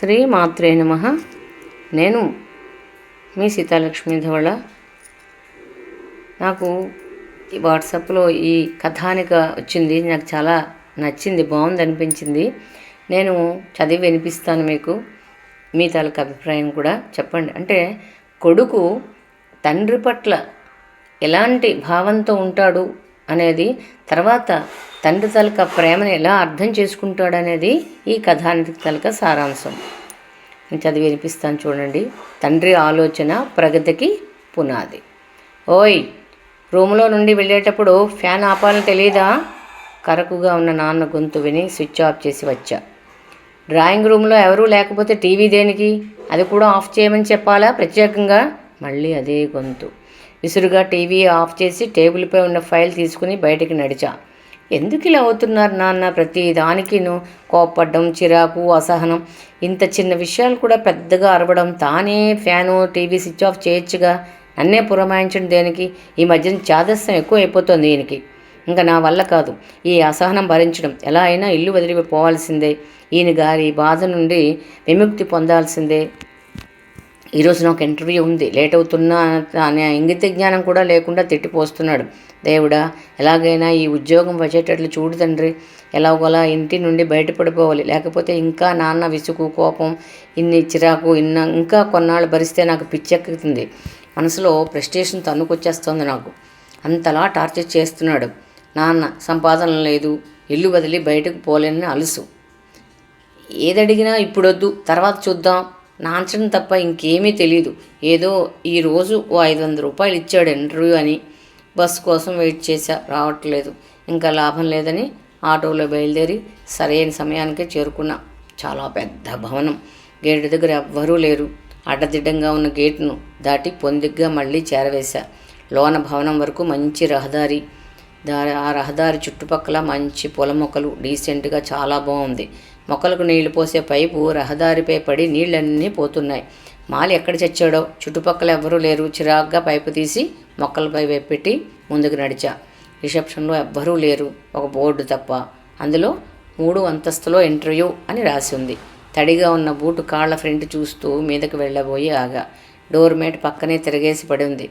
శ్రీ మాత్రే నమ. నేను మీ సీతాలక్ష్మి ధవళ. నాకు ఈ వాట్సాప్లో ఈ కథానిక వచ్చింది నాకు చాలా నచ్చింది బాగుంది అనిపించింది. నేను చదివి వినిపిస్తాను మీకు మీ తాలూకు అభిప్రాయం కూడా చెప్పండి. అంటే కొడుకు తండ్రి పట్ల ఎలాంటి భావంతో ఉంటాడు అనేది తర్వాత తండ్రి తలక ప్రేమను ఎలా అర్థం చేసుకుంటాడనేది ఈ కథానిక తలక సారాంశం. నేను చదివి వినిపిస్తాను చూడండి. తండ్రి ఆలోచన ప్రగతికి పునాది. ఓయ్ రూమ్లో నుండి వెళ్ళేటప్పుడు ఫ్యాన్ ఆపాలని తెలియదా కరకుగా ఉన్న నాన్న గొంతు విని స్విచ్ ఆఫ్ చేసి వచ్చా. డ్రాయింగ్ రూమ్లో ఎవరూ లేకపోతే టీవీ దేనికి? అది కూడా ఆఫ్ చేయమని చెప్పాలా ప్రత్యేకంగా? మళ్ళీ అదే గొంతు. విసురుగా టీవీ ఆఫ్ చేసి టేబుల్పై ఉన్న ఫైల్ తీసుకుని బయటికి నడిచా. ఎందుకు ఇలా అవుతున్నారు నాన్న? ప్రతి దానికిను కోప్పడ్డం చిరాకు అసహనం. ఇంత చిన్న విషయాలు కూడా పెద్దగా అరవడం తానే ఫ్యాను టీవీ స్విచ్ ఆఫ్ చేయొచ్చుగా. నన్నే పురమాయించడం దేనికి? ఈ మధ్యన చాదస్యం ఎక్కువ అయిపోతుంది ఈయనకి. ఇంకా నా వల్ల కాదు. ఈ అసహనం భరించడం. ఎలా అయినా ఇల్లు వదిలిపోవాల్సిందే. ఈయన గారి బాధ నుండి విముక్తి పొందాల్సిందే. ఈరోజు నాకు ఇంటర్వ్యూ ఉంది. లేట్ అవుతున్నా అనే ఇంగిత జ్ఞానం కూడా లేకుండా తిట్టిపోస్తున్నాడు. దేవుడా ఎలాగైనా ఈ ఉద్యోగం వచ్చేటట్లు చూడు తండ్రి. ఎలాగోలా ఇంటి నుండి బయటపడిపోవాలి. లేకపోతే ఇంకా నాన్న విసుగు కోపం ఇన్ని చిరాకు ఇన్న ఇంకా కొన్నాళ్ళు భరిస్తే నాకు పిచ్చెక్కుతుంది. మనసులో ప్రెస్టేషన్ తన్నుకొచ్చేస్తుంది నాకు. అంతలా టార్చర్ చేస్తున్నాడు. నాన్న సంపాదన లేదు. ఇల్లు వదిలి బయటకు పోలేని అలుసు. ఏదడిగినా ఇప్పుడొద్దు. తర్వాత చూద్దాం. నాంచడం తప్ప ఇంకేమీ తెలియదు ఏదో ఈరోజు ఓ ఐదు వందల రూపాయలు ఇచ్చాడు ఇంటర్వ్యూ అని బస్సు కోసం వెయిట్ చేశా. రావట్లేదు. ఇంకా లాభం లేదని ఆటోలో బయలుదేరి సరైన సమయానికే చేరుకున్నా. చాలా పెద్ద భవనం. గేటు దగ్గర ఎవ్వరూ లేరు. అడ్డదిడ్డంగా ఉన్న గేటును దాటి పొందిగ్గా మళ్ళీ చేరవేశా. లోన భవనం వరకు మంచి రహదారి. దారి ఆ రహదారి చుట్టుపక్కల మంచి పొల మొక్కలు డీసెంట్గా చాలా బాగుంది. మొక్కలకు నీళ్ళు పోసే పైపు రహదారిపై పడి నీళ్ళన్నీ పోతున్నాయి. మాలి ఎక్కడ చచ్చాడో? చుట్టుపక్కల ఎవ్వరూ లేరు. చిరాగ్గా పైపు తీసి మొక్కలపై పెట్టి ముందుకు నడిచా. రిసెప్షన్లో ఎవ్వరూ లేరు. ఒక బోర్డు తప్ప. అందులో మూడు అంతస్తులో ఇంటర్వ్యూ అని రాసి ఉంది. తడిగా ఉన్న బూటు కాళ్ళ ఫ్రంట్ చూస్తూ మీదకు వెళ్ళబోయి ఆగా. డోర్ మేట్ పక్కనే తిరగేసి పడి ఉంది.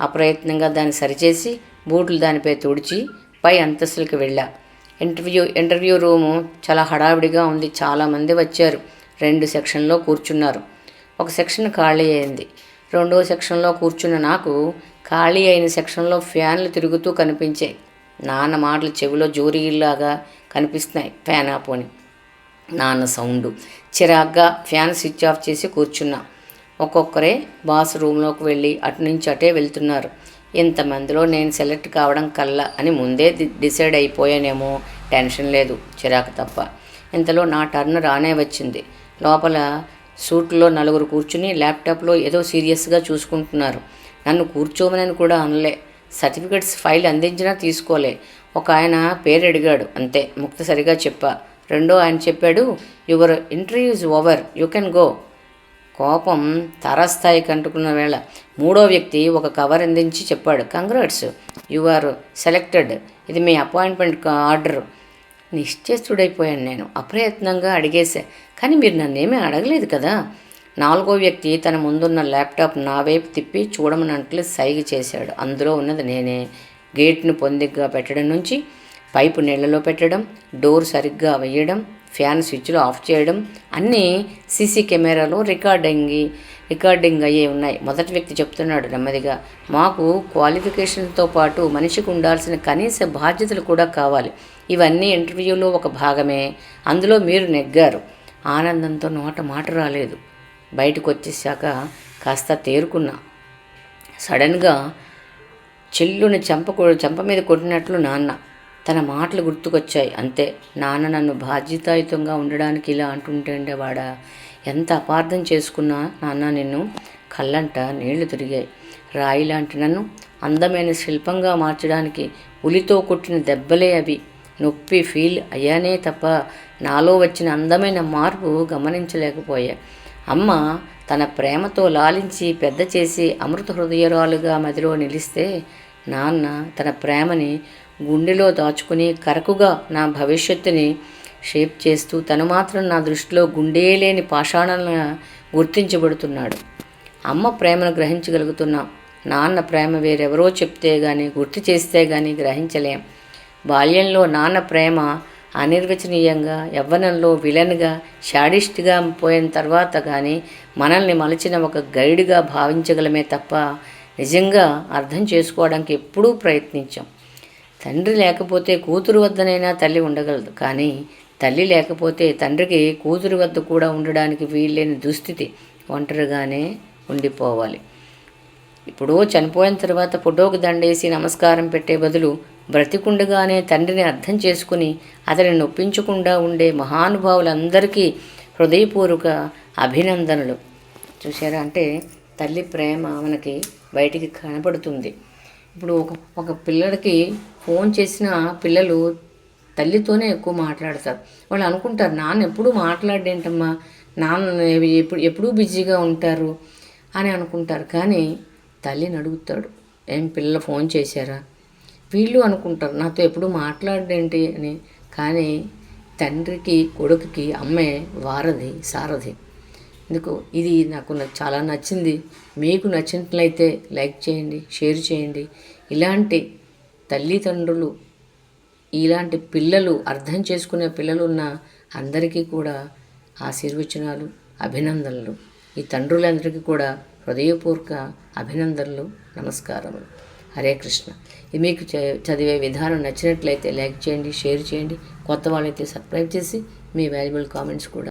అప్రయత్నంగా దాన్ని సరిచేసి బూట్లు దానిపై తుడిచి పై అంతస్తులకు వెళ్ళా. ఇంటర్వ్యూ ఇంటర్వ్యూ రూము చాలా హడావిడిగా ఉంది. చాలామంది వచ్చారు. రెండు సెక్షన్లో కూర్చున్నారు. ఒక సెక్షన్ ఖాళీ అయింది. రెండో సెక్షన్లో కూర్చున్న నాకు ఖాళీ అయిన సెక్షన్లో ఫ్యాన్లు తిరుగుతూ కనిపించాయి నాన్న మాటలు చెవిలో జోరీలాగా కనిపిస్తున్నాయి. ఫ్యాన్ ఆపోని నాన్న సౌండు. చిరాగ్గా ఫ్యాన్ స్విచ్ ఆఫ్ చేసి కూర్చున్నా. ఒక్కొక్కరే బాస్ రూమ్లోకి వెళ్ళి అటు నుంచి అటే వెళ్తున్నారు. ఇంతమందిలో నేను సెలెక్ట్ కావడం కల్లా అని ముందే డిసైడ్ అయిపోయానేమో. టెన్షన్ లేదు చిరాకు తప్ప. ఇంతలో నా టర్న్ రానే వచ్చింది. లోపల సూట్లో నలుగురు కూర్చుని ల్యాప్టాప్లో ఏదో సీరియస్గా చూసుకుంటున్నారు. నన్ను కూర్చోమనని కూడా అనలే. సర్టిఫికెట్స్ ఫైల్ అందించినా తీసుకోలే. ఒక ఆయన పేరు అడిగాడు. అంతే ముక్తసరిగా చెప్పా. రెండో ఆయన చెప్పాడు your interview is over you can go. కోపం తారాస్థాయికి అంటుకున్న వేళ మూడో వ్యక్తి ఒక కవర్ అందించి చెప్పాడు కంగ్రాట్స్ యు ఆర్ సెలెక్టెడ్ ఇది మీ అపాయింట్మెంట్ ఆర్డర్ నిశ్చేస్తుడైపోయాను నేను. అప్రయత్నంగా అడిగేశా. కానీ మీరు నన్నేమీ అడగలేదు కదా? నాలుగో వ్యక్తి తన ముందున్న ల్యాప్టాప్ నా వైపు తిప్పి చూడమన్నట్లు సైగ చేశాడు. అందులో ఉన్నది నేనే. గేట్ను పొందిగ్గా పెట్టడం నుంచి పైపు నీళ్ళలో పెట్టడం డోర్ సరిగ్గా వేయడం ఫ్యాన్ స్విచ్లు ఆఫ్ చేయడం అన్నీ సీసీ కెమెరాలో రికార్డింగ్ రికార్డింగ్ అయ్యే ఉన్నాయి. మొదటి వ్యక్తి చెప్తున్నాడు నెమ్మదిగా మాకు క్వాలిఫికేషన్తో పాటు మనిషికి ఉండాల్సిన కనీస బాధ్యతలు కూడా కావాలి. ఇవన్నీ ఇంటర్వ్యూలో ఒక భాగమే. అందులో మీరు నెగ్గారు. ఆనందంతో నోట మాట రాలేదు. బయటకు వచ్చేసాక కాస్త తేరుకున్నా. సడన్గా చెల్లుని చెంప చెంప మీద కొట్టినట్లు నాన్న తన మాటలు గుర్తుకొచ్చాయి. అంతే. నాన్న నన్ను బాధ్యతాయుతంగా ఉండడానికి ఇలా అంటుంటేండేవాడా ఎంత అపార్థం చేసుకున్నా నాన్న నిన్ను కళ్ళంట నీళ్ళు తిరిగాయి. రాయి లాంటి నన్ను అందమైన శిల్పంగా మార్చడానికి ఉలితో కొట్టిన దెబ్బలే అవి. నొప్పి ఫీల్ అయ్యానే తప్ప నాలో వచ్చిన అందమైన మార్పు గమనించలేకపోయా. అమ్మ తన ప్రేమతో లాలించి పెద్ద చేసి అమృత హృదయరాలుగా మదిలో నిలిస్తే నాన్న తన ప్రేమని గుండెలో దాచుకుని కరకుగా నా భవిష్యత్తుని షేప్ చేస్తూ తను మాత్రం నా దృష్టిలో గుండే లేని పాషాణంగా గుర్తించబడుతున్నాడు. అమ్మ ప్రేమను గ్రహించగలుగుతున్నాం నాన్న ప్రేమ వేరెవరో చెప్తే కానీ గుర్తు చేస్తే కానీ గ్రహించలేం. బాల్యంలో నాన్న ప్రేమ అనిర్వచనీయంగా యవ్వనంలో విలన్గా షాడిస్ట్గా పోయిన తర్వాత కానీ మనల్ని మలచిన ఒక గైడ్గా భావించగలమే తప్ప నిజంగా అర్థం చేసుకోవడానికి ఎప్పుడూ ప్రయత్నించాం. తండ్రి లేకపోతే కూతురు వద్దనైనా తల్లి ఉండగలదు. కానీ తల్లి లేకపోతే తండ్రికి కూతురు వద్ద కూడా ఉండడానికి వీల్లేని దుస్థితి ఒంటరిగానే ఉండిపోవాలి. ఇప్పుడు చనిపోయిన తర్వాత ఫోటోకి దండేసి నమస్కారం పెట్టే బదులు బ్రతికుండగానే తండ్రిని అర్థం చేసుకుని అతని నొప్పించకుండా ఉండే మహానుభావులందరికీ హృదయపూర్వక అభినందనలు. చూసారా అంటే తల్లి ప్రేమ మనకి బయటికి కనపడుతుంది. ఇప్పుడు ఒక ఒక పిల్లడికి ఫోన్ చేసిన పిల్లలు తల్లితోనే ఎక్కువ మాట్లాడతారు. వాళ్ళు అనుకుంటారు నాన్న ఎప్పుడు మాట్లాడేంటమ్మా? నాన్న ఎప్పుడు ఎప్పుడూ బిజీగా ఉంటారు అని అనుకుంటారు. కానీ తల్లిని అడుగుతాడు ఏం పిల్లలు ఫోన్ చేశారా? వీళ్ళు అనుకుంటారు నాతో ఎప్పుడు మాట్లాడేంటి అని. కానీ తండ్రికి కొడుకుకి అమ్మే వారధి సారథి ఎందుకు? ఇది నాకు చాలా నచ్చింది. మీకు నచ్చినట్లయితే లైక్ చేయండి షేర్ చేయండి. ఇలాంటి తల్లిదండ్రులు ఇలాంటి పిల్లలు అర్థం చేసుకునే పిల్లలు ఉన్న అందరికీ కూడా ఆశీర్వచనాలు అభినందనలు. ఈ తండ్రులందరికీ కూడా హృదయపూర్వక అభినందనలు నమస్కారములు. హరే కృష్ణ. ఇది మీకు చ- చదివే విధానం నచ్చినట్లయితే లైక్ చేయండి షేర్ చేయండి. కొత్త వాళ్ళైతే సబ్స్క్రైబ్ చేసి మీ వాల్యుబుల్ కామెంట్స్ కూడా